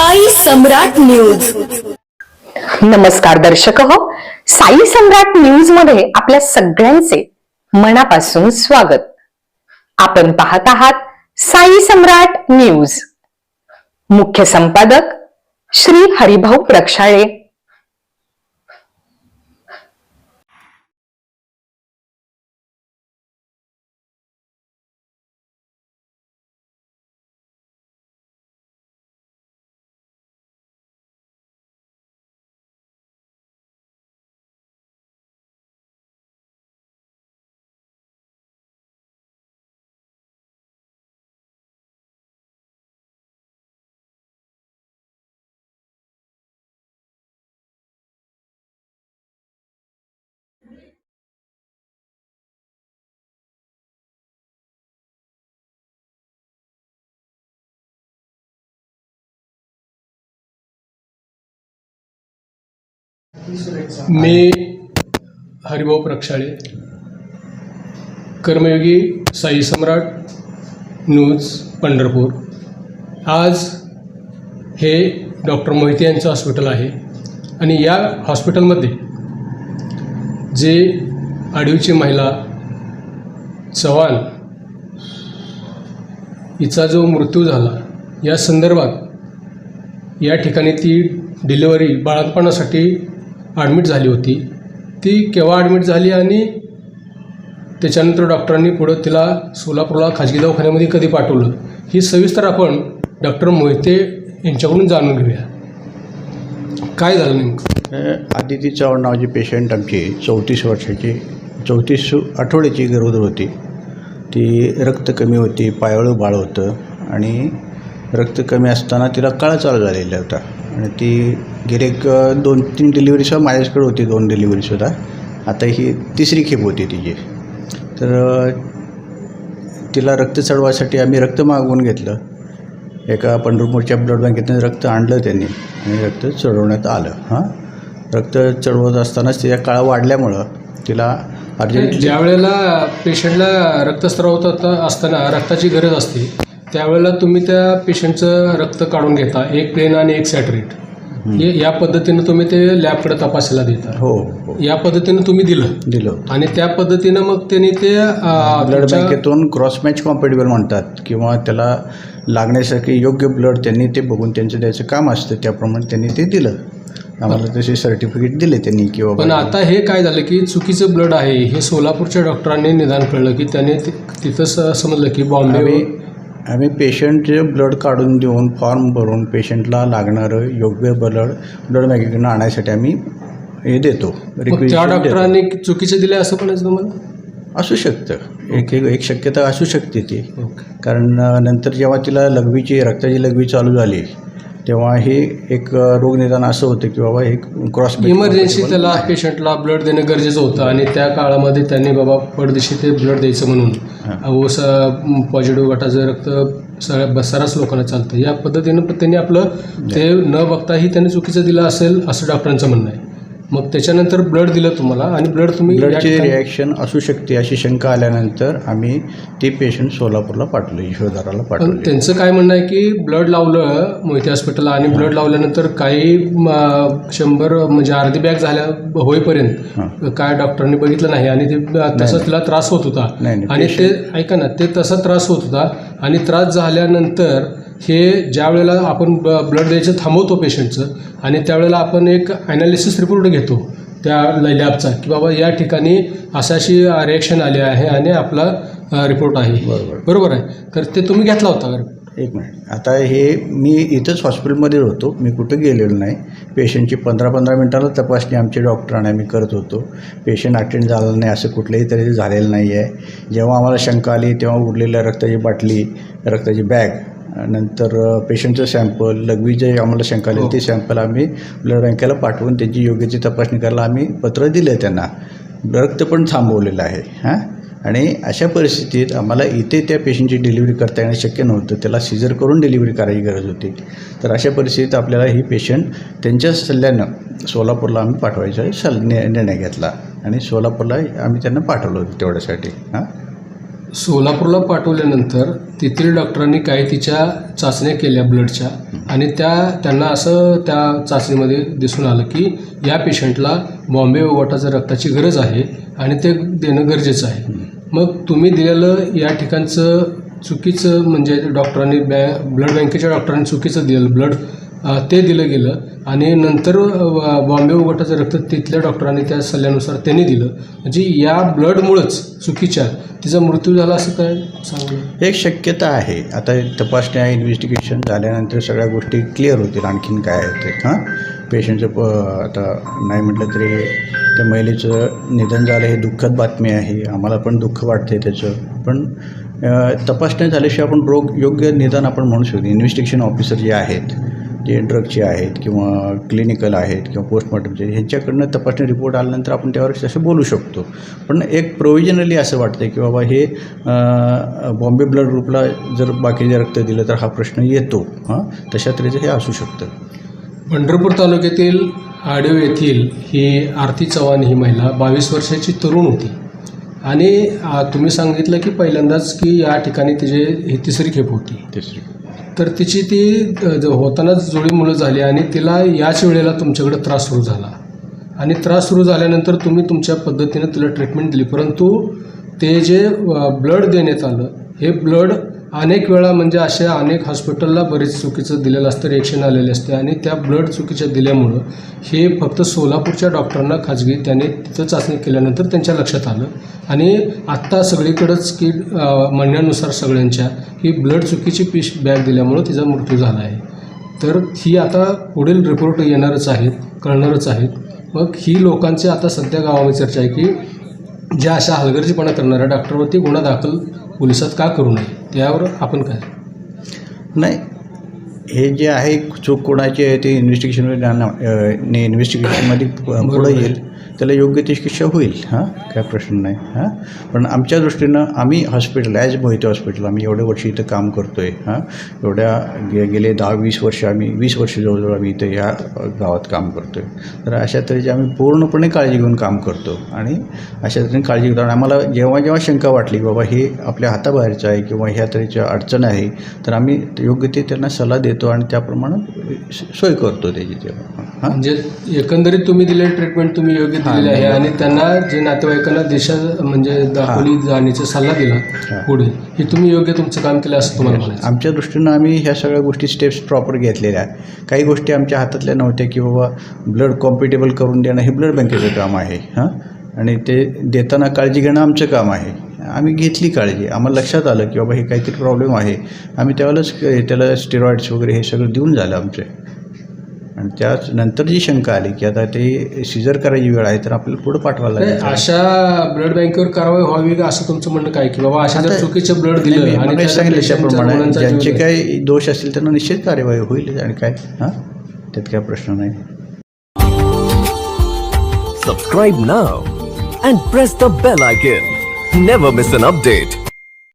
Sai Samrat news. नमस्कार दर्शक हो. साई सम्राट न्यूजमध्ये आपल्या सगळ्यांचे मनापासून स्वागत. आपण पाहत आहात साई सम्राट न्यूज. मुख्य संपादक श्री हरिभाऊ प्रक्षाळे. मी हरिभाऊ प्रक्षाळे. कर्मयोगी साई सम्राट न्यूज पंढरपूर. आज हे डॉक्टर मोहिते यांचं हॉस्पिटल आहे. आणि या हॉस्पिटलमध्ये जे आडवीची महिला चव्हाण हिचा जो मृत्यू झाला या संदर्भात या ठिकाणी ती डिलिव्हरी बाळापणासाठी ॲडमिट झाली होती. ती केव्हा ॲडमिट झाली आणि त्याच्यानंतर डॉक्टरांनी पुढं तिला सोलापूरला खाजगी दवाखान्यामध्ये कधी पाठवलं? ही सविस्तर आपण डॉक्टर मोहिते यांच्याकडून जाणून घेऊया. काय झालं नेमकं? आदिती चव्हाण नावाची पेशंट आमची चौतीस वर्षाची चौतीस आठवड्याची गरोदर होती. ती रक्त कमी होती पायाळू बाळ होतं आणि रक्त कमी असताना तिला काळा चालू झालेला होता. आणि ती गेले एक दोन तीन डिलिव्हरीसुद्धा माझ्याचकडे होती दोन डिलिव्हरीसुद्धा आता ही तिसरी खेप होती तिची. तर तिला रक्त चढवायसाठी आम्ही रक्त मागवून घेतलं. एका पंढरपूरच्या ब्लड बँकेतून रक्त आणलं त्यांनी आणि रक्त चढवण्यात आलं. हां? रक्त चढवत असतानाच तिच्या काळा वाढल्यामुळं तिला अर्जंट ज्या वेळेला पेशंटला रक्तस्राव होत असताना रक्ताची गरज असते त्यावेळेला तुम्ही त्या पेशंटचं रक्त काढून घेता एक प्लेन आणि एक सॅटरेट. हे या पद्धतीनं तुम्ही ते लॅबकडे तपासायला देता. हो हो. या पद्धतीनं तुम्ही दिलं. दिलं. आणि त्या पद्धतीनं मग त्यांनी ते अं, ब्लड तुमच्या- बँकेतून क्रॉस मॅच कॉम्पेटेबल म्हणतात किंवा त्याला लागण्यासाठी योग्य ब्लड त्यांनी ते बघून त्यांचं द्यायचं काम असतं त्याप्रमाणे त्यांनी ते दिलं. आम्हाला तसे सर्टिफिकेट दिले त्यांनी किंवा पण आता हे काय झालं की चुकीचं ब्लड आहे हे सोलापूरच्या डॉक्टरांनी निदान कळलं की त्याने ति- तिथं स- समजलं की बॉम्बे आम्ही आम्ही पेशंटचे ब्लड काढून देऊन फॉर्म भरून पेशंटला लागणारं योग्य ब्लड ब्लड बँकेकडून आणायसाठी आम्ही हे देतो मग त्या requisition देतो. डॉक्टरांनी चुकीचे दिले असं म्हणायचं तुम्हाला असू शकतं. एक एक एक शक्यता असू शकते ती. ओके. कारण अ, नंतर जेव्हा तिला लघवीची रक्ताची लघवी चालू झाली तेव्हा हे एक रोगनिदान असं होतं की बाबा हे क्रॉस इमर्जन्सी त्याला पेशंटला ब्लड देणं गरजेचं होतं आणि त्या काळामध्ये त्यांनी बाबा पडदिशी ते ब्लड द्यायचं म्हणून. अहो स पॉझिटिव्ह गटाचं रक्त सगळ्या ब- सर्रास लोकांना चालतं. या पद्धतीनं त्यांनी आपलं ते न बघताही त्यांनी चुकीचं दिलं असेल असं डॉक्टरांचं म्हणणं आहे. मग त्याच्यानंतर ब्लड दिलं तुम्हाला आणि ब्लड तुम्ही या ब्लडची ठिकाणी- रिॲक्शन असू शकते अशी शंका आल्यानंतर आम्ही ते पेशंट सोलापूरला पाठवलं यशोधराला पण पाठवले. त्यांचं काय म्हणणं आहे की ब्लड लावलं मोहिते हॉस्पिटलला आणि ब्लड लावल्यानंतर काही म, शंभर म्हणजे अर्धी बॅग झाल्या होईपर्यंत काय डॉक्टरने बघितलं नाही आणि ते तसं तिला त्रास होत होता. नाही, नाही, आणि ते ऐका ना ते तसा त्रास होत होता आणि त्रास झाल्यानंतर हे ज्या वेळेला आपण ब्लड द्यायचं थांबवतो पेशंटचं आणि त्यावेळेला आपण एक ॲनालिसिस रिपोर्ट घेतो त्या लॅबचा की बाबा या ठिकाणी अशी अशी रिॲक्शन आली आहे आणि आपला रिपोर्ट आहे. बरोबर. बरोबर आहे? तर ते तुम्ही घेतला होता का? एक मिनिट आता हे मी इथंच हॉस्पिटलमध्ये होतो. मी कुठं गेलेलो नाही. पेशंटची पंधरा पंधरा मिनटाला तपासणी आमचे डॉक्टरांनी आम्ही करत होतो. पेशंट अटेंड झालं नाही असं कुठलंही तरी झालेलं नाही आहे जेव्हा आम्हाला शंका आली तेव्हा उरलेल्या रक्ताची बाटली रक्ताची बॅग नंतर पेशंटचं सॅम्पल लघवी जे आम्हाला शंका आली ते सॅम्पल आम्ही ब्लड बँकेला पाठवून त्यांची योग्य ती तपासणी करायला आम्ही पत्र दिलं त्यांना. रक्त पण थांबवलेलं आहे हां? आणि अशा परिस्थितीत आम्हाला इथे त्या पेशंटची डिलिव्हरी करता येणं शक्य नव्हतं. त्याला सिजर करून डिलिव्हरी करायची गरज होती. तर अशा परिस्थितीत आपल्याला ही पेशंट त्यांच्या सल्ल्यानं सोलापूरला आम्ही पाठवायचा सल निर्णय घेतला. आणि सोलापूरला आम्ही त्यांना पाठवलं होतं तेवढ्यासाठी हां? सोलापूरला पाठवल्यानंतर तेथील डॉक्टरांनी काही तिच्या चाचण्या केल्या ब्लडच्या. आणि त्या त्यांना असं त्या चाचणीमध्ये दिसून आलं की या पेशंटला बॉम्बे वगोटाच्या रक्ताची गरज आहे आणि ते देणं गरजेचं आहे. मग तुम्ही दिलेलं या ठिकाणचं चुकीचं म्हणजे डॉक्टरांनी बॅ ब्लड बँकेच्या डॉक्टरांनी चुकीचं दिलेलं ब्लड ते दिलं गेलं. आणि नंतर बॉम्बे उघटाचं रक्त तिथल्या डॉक्टरांनी त्या सल्ल्यानुसार त्यांनी दिलं. म्हणजे या ब्लडमुळंच चुकीच्या तिचा मृत्यू झाला असं काय सांगू? एक शक्यता आहे. आता तपासण्या इन्व्हेस्टिगेशन झाल्यानंतर सगळ्या गोष्टी क्लिअर होतील. आणखीन काय आहे ते? हां? पेशंटचं प आता नाही म्हटलं तरी त्या महिलेचं निधन झालं हे दुःखद बातमी आहे. आम्हाला पण दुःख वाटते त्याचं. पण तपासण्या झाल्याशिवाय आपण रोग योग्य निदान आपण म्हणू शकतो इन्व्हेस्टिगेशन ऑफिसर जे आहेत जे ड्रगचे आहेत किंवा क्लिनिकल आहेत किंवा पोस्टमॉर्टमचे ह्यांच्याकडनं तपासणी रिपोर्ट आल्यानंतर आपण त्यावर तसं बोलू शकतो. पण एक प्रोव्हिजनली असं वाटतं की बाबा हे बॉम्बे ब्लड ग्रुपला जर बाकीचे रक्त दिलं तर हा प्रश्न येतो. हां? तशा तऱ्हेचं हे असू शकतं. पंढरपूर तालुक्यातील आडिव येथील ही आरती चव्हाण ही महिला बावीस वर्षाची तरुण होती. आणि तुम्ही सांगितलं की पहिल्यांदाच की या ठिकाणी तिचे ही तिसरी खेप होती. तिसरी तर तिची ती होतानाच जुळी मुलं झाली आणि तिला याच वेळेला तुमच्याकडे त्रास सुरू झाला. आणि त्रास सुरू झाल्यानंतर तुम्ही तुमच्या पद्धतीनं तिला ट्रीटमेंट दिली. परंतु ते जे ब्लड देण्यात आलं हे ब्लड अनेक वेळा म्हणजे अशा अनेक हॉस्पिटलला बरेच चुकीचं दिलेलं असतं रिएक्शन आलेले असते आणि त्या ब्लड चुकीच्या दिल्यामुळं हे फक्त सोलापूरच्या डॉक्टरांना खाजगी त्याने तिथं चाचणी केल्यानंतर त्यांच्या लक्षात आलं. आणि आत्ता सगळीकडंच की म्हणण्यानुसार सगळ्यांच्या ही ब्लड चुकीची पिश बॅग दिल्यामुळं तिचा मृत्यू झाला आहे. तर ही आता पुढील रिपोर्ट येणारच आहेत कळणारच आहेत. मग ही लोकांची आता सध्या गावामध्ये चर्चा आहे की ज्या अशा हलगर्जीपणा करणाऱ्या डॉक्टरवरती गुन्हा दाखल पोलिसात का करू नये? त्यावर आपण काय? नाही. हे जे आहे चूक कोणाची आहे ते इन्व्हेस्टिगेशनमध्ये इन्व्हेस्टिगेशनमध्ये पुढे येईल. त्याला योग्य ती शिक्षा होईल हां? काय प्रश्न नाही हां? पण आमच्या दृष्टीनं आम्ही हॉस्पिटल ॲज मोहिते हॉस्पिटल आम्ही एवढे वर्ष इथं काम करतो आहे हां? एवढ्या गे गेले दहा वीस वर्ष आम्ही वीस वर्ष जवळजवळ आम्ही इथं या गावात काम करतो आहे तर अशा तऱ्हेची आम्ही पूर्णपणे काळजी घेऊन काम करतो आणि अशा तऱ्हेने काळजी घेतो. आणि आम्हाला जेव्हा जेव्हा शंका वाटली की बाबा हे आपल्या हाताबाहेरचं आहे किंवा ह्या तऱ्हेच्या अडचण आहे तर आम्ही योग्य ते त्यांना सल्ला देतो आणि त्याप्रमाणे सोय करतो त्याची तेव्हा. हां? म्हणजे एकंदरीत तुम्ही दिलेली ट्रीटमेंट तुम्ही योग्य दिलेली आहे. आणि त्यांना जे नातेवाईकांना दिशा म्हणजे दाखवली जाण्याचा सल्ला दिला पुढे. हे तुम्ही योग्य तुमचं काम केलं असं तुम्हाला म्हणायचं. आमच्या दृष्टीनं आम्ही ह्या सगळ्या गोष्टी स्टेप्स प्रॉपर घेतलेल्या आहे काही गोष्टी आमच्या हातातल्या नव्हत्या की बाबा ब्लड कॉम्पिटेबल करून देणं हे ब्लड बँकेचं काम आहे. हां? आणि ते देताना काळजी घेणं आमचं काम आहे. आम्ही घेतली काळजी. आम्हाला लक्षात आलं की बाबा हे काहीतरी प्रॉब्लेम आहे. आम्ही त्यावेळेस त्याला स्टेरॉइड्स वगैरे हे सगळं देऊन झालं आमचे. आणि त्याच नंतर जी शंका आली की आता ते सिजर करायची वेळ आहे तर आपल्याला पुढं पाठवायला नाही, लागेल अशा ब्लड बँकेवर कारवाई व्हावी का असं तुमचं म्हणणं काय की बाबा अशा चुकीचं ब्लड दिलं सांगितलं त्याप्रमाणे ज्यांचे. काही दोष असतील त्यांना निश्चित कार्यवाही होईल आणि काय हां त्यात काय प्रश्न नाही Subscribe now and press the bell icon. Never miss an update.